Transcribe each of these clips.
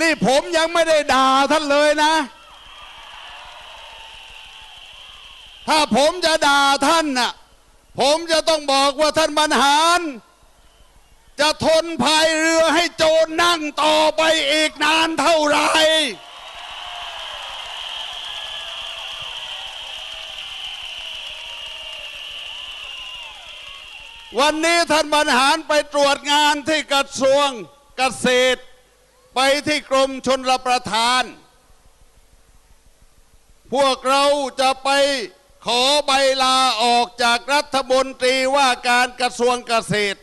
นี่ผมยังไม่ได้ด่าท่านเลยนะ ถ้าผมจะด่าท่านน่ะ ผมจะต้องบอกว่าท่านบรรหาร จะทนพายเรือให้โจรนั่งต่อไปอีกนานเท่าไหร่วันนี้ท่านบรรหารไปตรวจงานที่กระทรวงเกษตร ไปที่กรมชนรประทาน พวกเราจะไปขอใบลาออกจากรัฐมนตรีว่าการกระทรวงเกษตร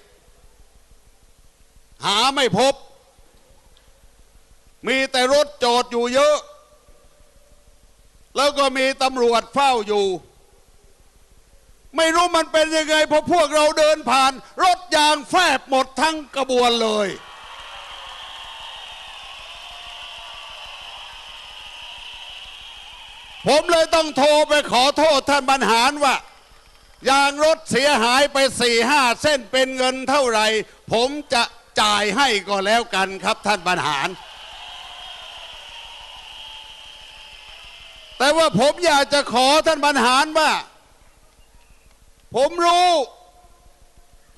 หาไม่พบ มีแต่รถจอดอยู่เยอะ แล้วก็มีตำรวจเฝ้าอยู่ ไม่รู้มันเป็นยังไงพอพวกเราเดินผ่าน รถยางแฟบหมดทั้งกระบวนเลย ผมเลยต้องโทรไปขอโทษท่านบรรหารว่า ยางรถเสียหายไปสี่ห้าเส้นเป็นเงินเท่าไหร่ ผมจะจ่ายให้ก็แล้วกันครับท่านบรรหาร แต่ว่าผมอยากจะขอท่านบรรหารว่า ผมรู้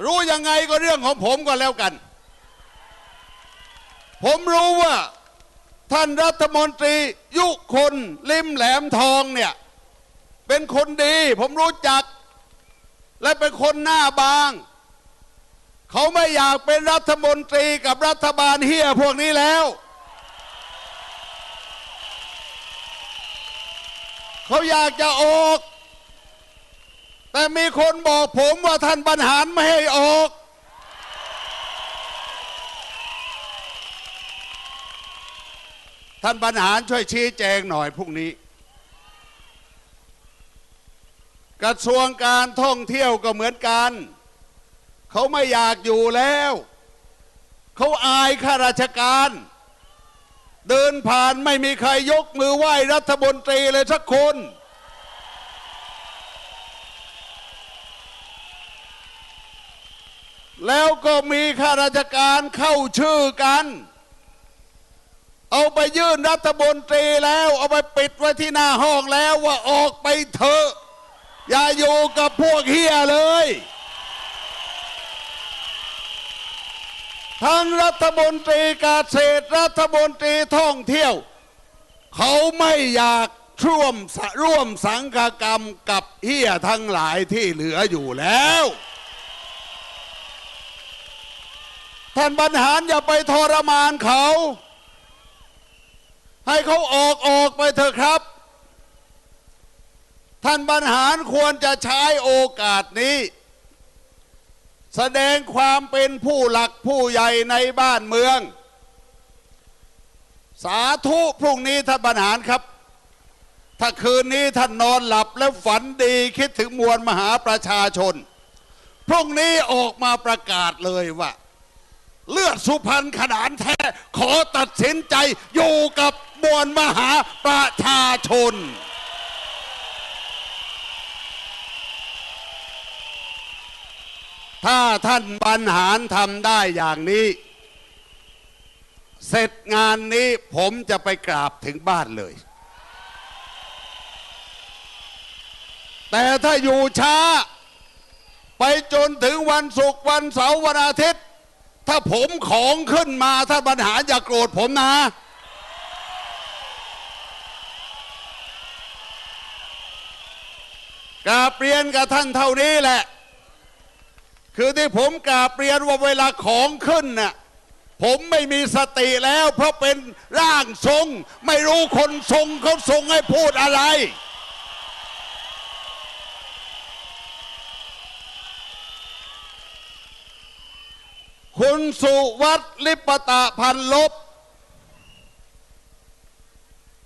รู้ยังไงก็เรื่องของผมก็แล้วกัน ผมรู้ว่า ท่านรัฐมนตรียุคนลิมแหลมทองเนี่ย เป็นคนดีผมรู้จัก และเป็นคนหน้าบาง เขาไม่อยากเป็นรัฐมนตรีกับรัฐบาลเฮียพวกนี้แล้ว เขาอยากจะออก แต่มีคนบอกผมว่าท่านบรรหารไม่ให้ออก ท่านบรรหารช่วยชี้แจงหน่อยพรุ่งนี้ กระทรวงการท่องเที่ยวก็เหมือนกัน เขาไม่อยากอยู่แล้ว เขาอายข้าราชการ เดินผ่านไม่มีใครยกมือไหว้รัฐมนตรีเลยสักคนแล้วก็มีข้าราชการเข้าชื่อกัน เอาไปยื่นรัฐมนตรีแล้ว เอาไปปิดไว้ที่หน้าห้องแล้วว่าออกไปเถอะ อย่าอยู่กับพวกเฮียเลย ทั้งรัฐมนตรีเกษตรรัฐมนตรีท่องเที่ยว เขาไม่อยากร่วมร่วมสังฆกรรมกับเฮียทั้งหลายที่เหลืออยู่แล้ว ท่านบรรหารอย่าไปทรมานเขา ให้เขาออกออกไปเถอะครับ ท่านบรรหารควรจะใช้โอกาสนี้ แสดงความเป็นผู้หลักผู้ใหญ่ในบ้านเมือง สาธุพรุ่งนี้ท่านบรรหารครับ ถ้าคืนนี้ท่านนอนหลับและฝันดีคิดถึงมวลมหาประชาชน พรุ่งนี้ออกมาประกาศเลยว่า เลือดสุพรรณขนานแท้ ขอตัดสินใจอยู่กับมวลมหาประชาชน ถ้าท่านบรรหารทำได้อย่างนี้ เสร็จงานนี้ผมจะไปกราบถึงบ้านเลย แต่ถ้าอยู่ช้า ไปจนถึงวันศุกร์วันเสาร์วันอาทิตย์ ถ้าผมของขึ้นมาถ้าปัญหาอย่าโกรธผมนะ กาบเรียนกับท่านเท่านี้แหละ คือที่ผมกาบเรียนว่าเวลาของขึ้นน่ะผมไม่มีสติแล้ว เพราะเป็นร่างทรง ไม่รู้คนทรงเขาทรงให้พูดอะไร คุณสุวัตลิปตะพันลบ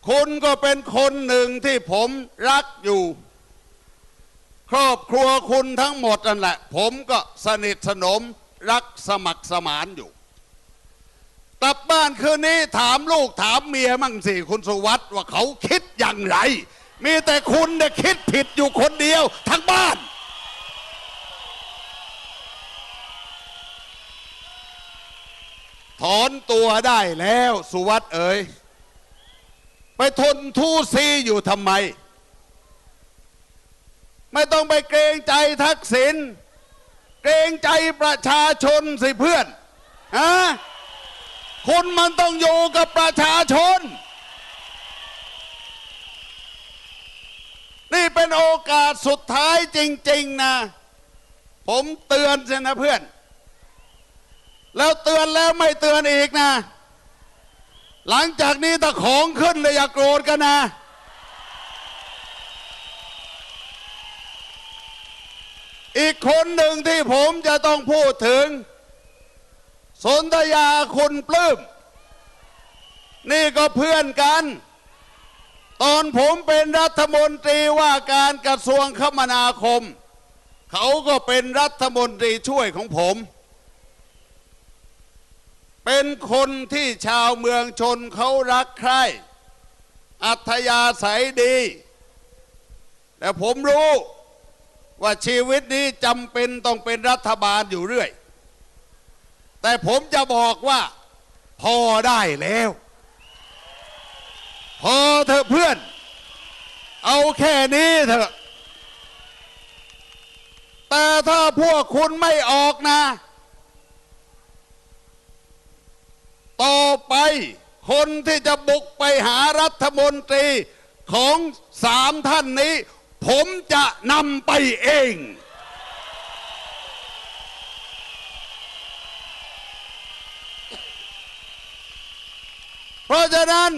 คุณก็เป็นคนหนึ่งที่ผมรักอยู่ ครอบครัวคุณทั้งหมดนั่นแหละ ผมก็สนิทสนมรักสมัครสมานอยู่กลับบ้านคืนนี้ถามลูกถามเมียมั่งสิคุณสุวัตว่าเขาคิดอย่างไร มีแต่คุณเนี่ยคิดผิดอยู่คนเดียวทั้งบ้าน ถอนตัวได้แล้วสุวัสด์เอ๋ยไปทนทู่ซีอยู่ทำไม ไม่ต้องไปเกรงใจทักษิณเกรงใจประชาชนสิเพื่อนฮะคุณมันต้องอยู่กับประชาชน นี่เป็นโอกาสสุดท้ายจริง ๆ นะ ผมเตือนสินะเพื่อน แล้วเตือนแล้วไม่เตือนอีกนะ หลังจากนี้ถ้าของขึ้นเลยอย่าโกรธกันนะ อีกคนหนึ่งที่ผมจะต้องพูดถึง สนธยาคุณปลื้มนี่ก็เพื่อนกัน ตอนผมเป็นรัฐมนตรีว่าการกระทรวงคมนาคม เขาก็เป็นรัฐมนตรีช่วยของผม เป็นคนที่ชาวเมืองชนเขารักใคร่ อัธยาศัยดี แต่ผมรู้ว่าชีวิตนี้จำเป็นต้องเป็นรัฐบาลอยู่เรื่อย แต่ผมจะบอกว่า พอได้แล้ว พอเถอะเพื่อน เอาแค่นี้เถอะ แต่ถ้าพวกคุณไม่ออกนะ ต่อไปคนที่จะบุกไปหารัฐมนตรีของสามท่านนี้ ผมจะนำไปเอง เพราะฉะนั้น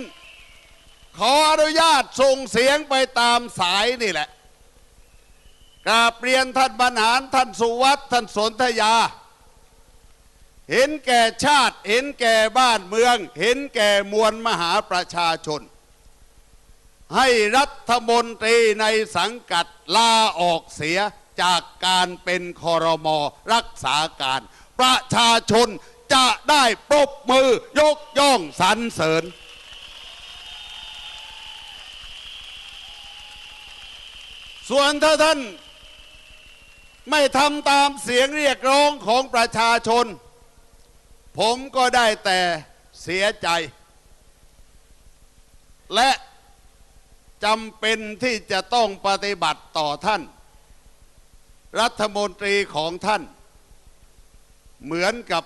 ขออนุญาตส่งเสียงไปตามสายนี่แหละกราบเรียนท่านบรรหารท่านสุวัตท่านสนธยา เห็นแก่ชาติ เห็นแก่บ้านเมือง เห็นแก่มวลมหาประชาชน ให้รัฐมนตรีในสังกัดลาออกเสียจากการเป็นคอรมอรักษาการ ประชาชนจะได้ปรบมือยกย่องสรรเสริญ ส่วนถ้าท่านไม่ทำตามเสียงเรียกร้องของประชาชน ผมก็ได้แต่เสียใจ และจำเป็นที่จะต้องปฏิบัติต่อท่าน รัฐมนตรีของท่าน เหมือนกับ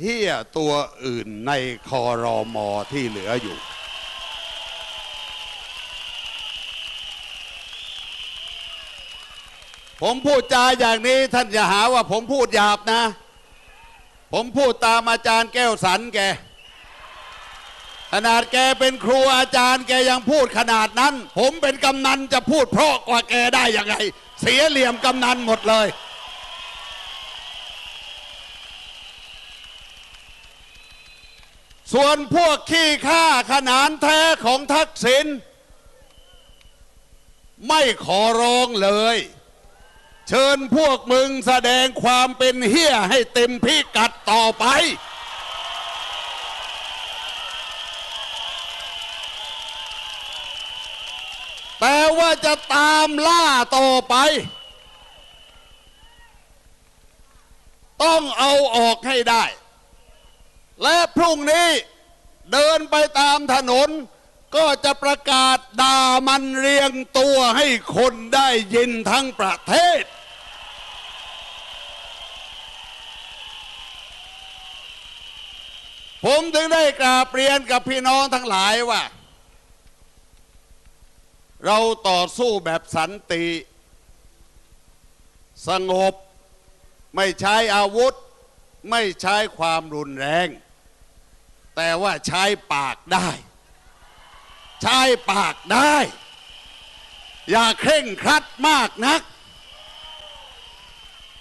เฮียตัวอื่นในคอรอมอที่เหลืออยู่ ผมพูดจาอย่างนี้ท่านอย่าหาว่าผมพูดหยาบนะ ผมพูดตามอาจารย์แก้วสันแก ขนาดแกเป็นครูอาจารย์แกยังพูดขนาดนั้น ผมเป็นกำนันจะพูดเพราะกว่าแกได้ยังไง เสียเหลี่ยมกำนันหมดเลย ส่วนพวกขี้ข้าขนานแท้ของทักษิณไม่ขอร้องเลย เชิญพวกมึงแสดงความเป็นเฮี้ยให้เต็มพิกัดต่อไป แต่ว่าจะตามล่าต่อไป ต้องเอาออกให้ได้ และพรุ่งนี้เดินไปตามถนน ก็จะประกาศด่ามันเรียงตัวให้คนได้ยินทั้งประเทศ ผมถึงได้กราบเรียนกับพี่น้องทั้งหลายว่า เราต่อสู้แบบสันติ สงบ ไม่ใช้อาวุธ ไม่ใช้ความรุนแรง แต่ว่าใช้ปากได้ ใช้ปากได้ อย่าเคร่งครัดมากนัก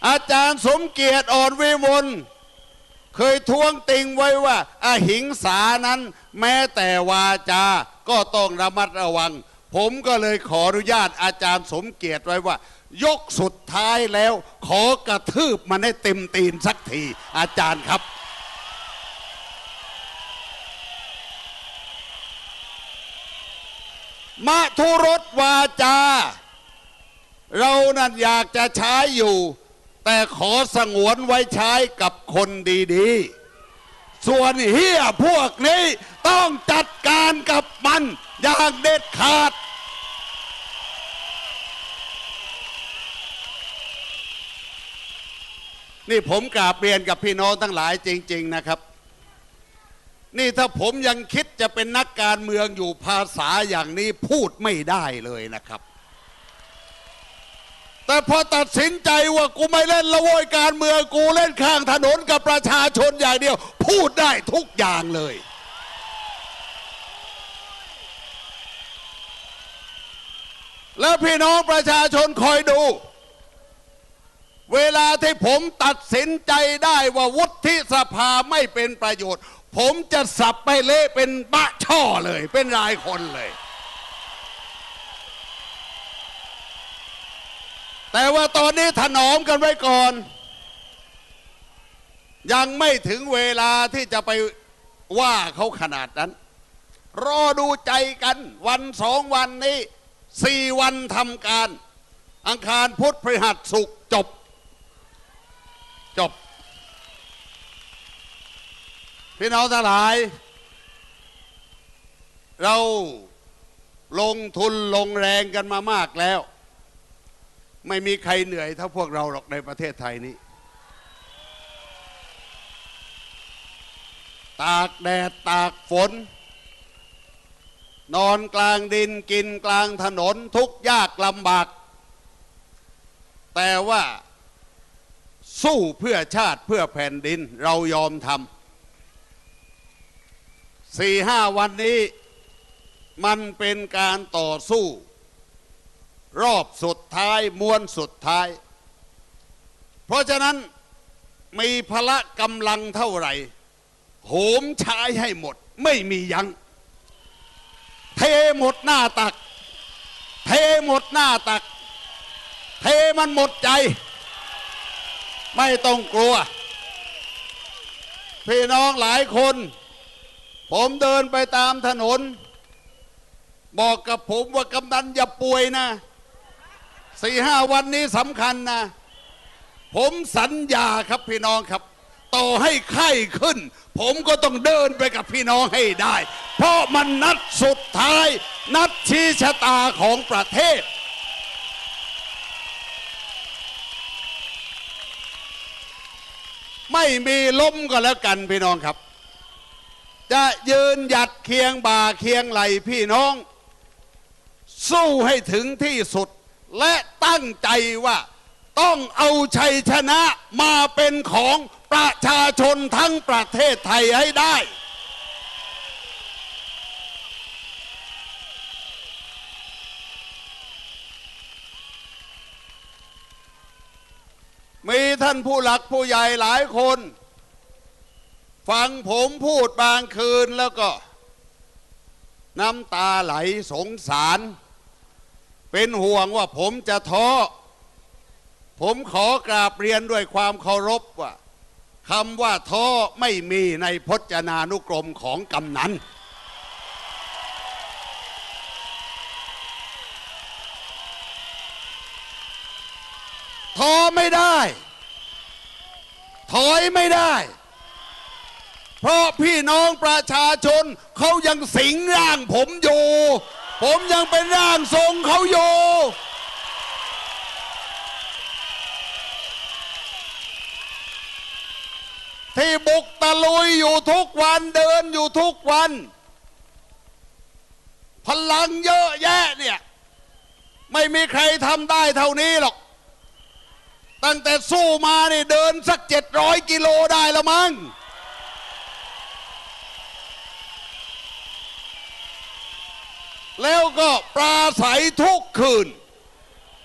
อาจารย์สมเกียรติอ่อนวิมล เคยท้วงติงไว้ว่าอาหิงสานั้น แม้แต่วาจาก็ต้องระมัดระวัง ผมก็เลยขออนุญาตอาจารย์สมเกียรติไว้ว่า ยกสุดท้ายแล้ว ขอกระทืบมันให้เต็มตีนสักทีอาจารย์ครับมะทุรสวาจา เรานั่นอยากจะใช้อยู่ แต่ขอสงวนไว้ใช้กับคนดีๆ ส่วนเฮียพวกนี้ต้องจัดการกับมันอย่างเด็ดขาด นี่ผมกราบเรียนกับพี่น้องทั้งหลายจริง ๆนะครับ นี่ถ้าผมยังคิดจะเป็นนักการเมืองอยู่ภาษาอย่างนี้พูดไม่ได้เลยนะครับ แต่พอตัดสินใจว่ากูไม่เล่นละโวยการเมืองกูเล่นข้างถนนกับประชาชนอย่างเดียว พูดได้ทุกอย่างเลย แล้วพี่น้องประชาชนคอยดู เวลาที่ผมตัดสินใจได้ว่าวุฒิสภาไม่เป็นประโยชน์ ผมจะสับไปเละเป็นบะช่อเลย เป็นรายคนเลย แต่ว่าตอนนี้ถนอมกันไว้ก่อน ยังไม่ถึงเวลาที่จะไปว่าเขาขนาดนั้น รอดูใจกันวันสองวันนี้สี่วันทำการ อังคารพุธพฤหัสศุกร์จบ จบ พี่น้องทั้งหลาย เราลงทุนลงแรงกันมามากแล้ว ไม่มีใครเหนื่อยเท่าพวกเราหรอกในประเทศไทยนี้ ตากแดดตากฝน นอนกลางดินกินกลางถนนทุกยากลำบาก แต่ว่าสู้เพื่อชาติเพื่อแผ่นดินเรายอมทำสี่ห้าวันนี้มันเป็นการต่อสู้ รอบสุดท้ายมวลสุดท้าย เพราะฉะนั้นมีพละกำลังเท่าไหร่โหมใช้ให้หมด ไม่มียัง้งเทหมดหน้าตัก เทหมดหน้าตัก เทมันหมดใจ ไม่ต้องกลัว พี่น้องหลายคน ผมเดินไปตามถนน บอกกับผมว่ากำนันอย่าป่วยนะ สี่ห้าวันนี้สำคัญนะ ผมสัญญาครับพี่น้องครับ ต่อให้ไข้ขึ้น ผมก็ต้องเดินไปกับพี่น้องให้ได้ เพราะมันนัดสุดท้าย นัดชี้ชะตาของประเทศ ไม่มีล้มก็แล้วกันพี่น้องครับจะยืนหยัดเคียงบ่าเคียงไหลพี่น้อง สู้ให้ถึงที่สุด และตั้งใจว่าต้องเอาชัยชนะมาเป็นของประชาชนทั้งประเทศไทยให้ได้ มีท่านผู้หลักผู้ใหญ่หลายคน ฟังผมพูดบางคืนแล้วก็ น้ำตาไหลสงสาร เป็นห่วงว่าผมจะท้อผมขอกราบเรียนด้วยความเคารพว่าคำว่าท้อไม่มีในพจนานุกรมของกำนันท้อไม่ได้ ถอยไม่ได้ เพราะพี่น้องประชาชนเขายังสิงร่างผมอยู่ ผมยังเป็นร่างทรงเขาอยู่ ที่บุกตะลุยอยู่ทุกวันเดินอยู่ทุกวัน พลังเยอะแยะเนี่ย ไม่มีใครทำได้เท่านี้หรอก ตั้งแต่สู้มาเนี่เดินสักเจ็ดร้อยกิโลได้ละมั้ง แล้วก็ปราศัยทุกคืน